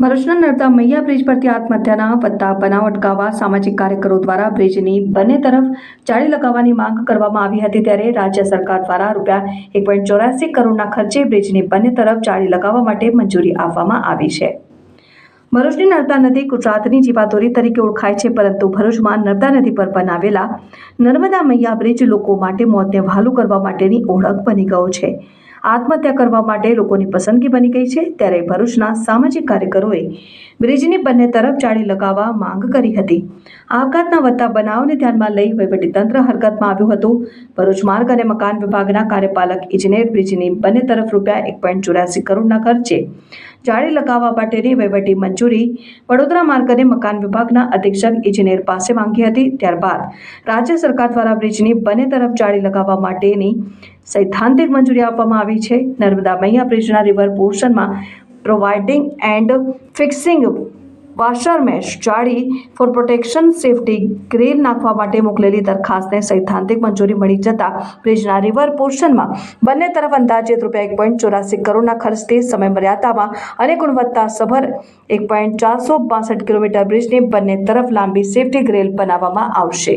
ભરૂચના નર્મદા મૈયા બ્રિજ પરથી આત્મહત્યાના વધતા બનાવ અટકાવવા સામાજિક કાર્યકરો દ્વારા બ્રિજની બંને તરફ જાળી લગાવવાની માંગ કરવામાં આવી હતી ત્યારે રાજ્ય સરકાર દ્વારા રૂપિયા એક પોઈન્ટ ચોરાસી કરોડના ખર્ચે બ્રિજની બંને તરફ જાળી લગાવવા માટે મંજૂરી આપવામાં આવી છે. ભરૂચની નર્મદા નદી ગુજરાતની જીવાદોરી તરીકે ઓળખાય છે, પરંતુ ભરૂચમાં નર્મદા નદી પર બનાવેલા નર્મદા મૈયા બ્રિજ લોકો માટે મોતને વહાલું કરવા માટેની ઓળખ બની ગયો છે. આત્મહત્યા કરવા માટે લોકોની પસંદગી બની ગઈ છે. ત્યારે ભરૂચના સામાજિક કાર્યકરોએ બ્રિજની બંને તરફ જાળી લગાવવા માંગ કરી હતી. આપઘાતના વધતા બનાવને ધ્યાનમાં લઈ વહીવટીતંત્ર હરકતમાં આવ્યું હતું. ભરૂચ માર્ગ અને મકાન વિભાગના કાર્યપાલક ઇજનેર બ્રિજની બંને તરફ રૂપિયા એક પોઈન્ટ ચોરાસી કરોડના ખર્ચે જાળી લગાવવા માટેની વહીવટી મંજૂરી વડોદરા માર્ગ અને મકાન વિભાગના અધિક્ષક ઇજનેર પાસે માંગી હતી. ત્યારબાદ રાજ્ય સરકાર દ્વારા બ્રિજની બંને તરફ જાળી લગાવવા માટેની સૈદ્ધાંતિક મંજૂરી આપવામાં આવી છે. નર્મદા મૈયા બ્રિજના river પોર્શનમાં providing and fixing washer mesh જાળી ફોર પ્રોટેક્શન સેફટી ગ્રીલ નાખવા માટે મોકલેલી દરખાસ્તને સૈદ્ધાંતિક મંજૂરી મળી જતા બ્રિજના રિવર પોર્શનમાં બંને તરફ અંદાજિત રૂપિયા એક પોઈન્ટ ચોરાસી કરોડના ખર્ચથી સમય મર્યાદામાં અને ગુણવત્તાસભર એક પોઈન્ટ ચારસો બાસઠ કિલોમીટર બ્રિજની બંને તરફ લાંબી સેફટી ગ્રીલ બનાવવામાં આવશે.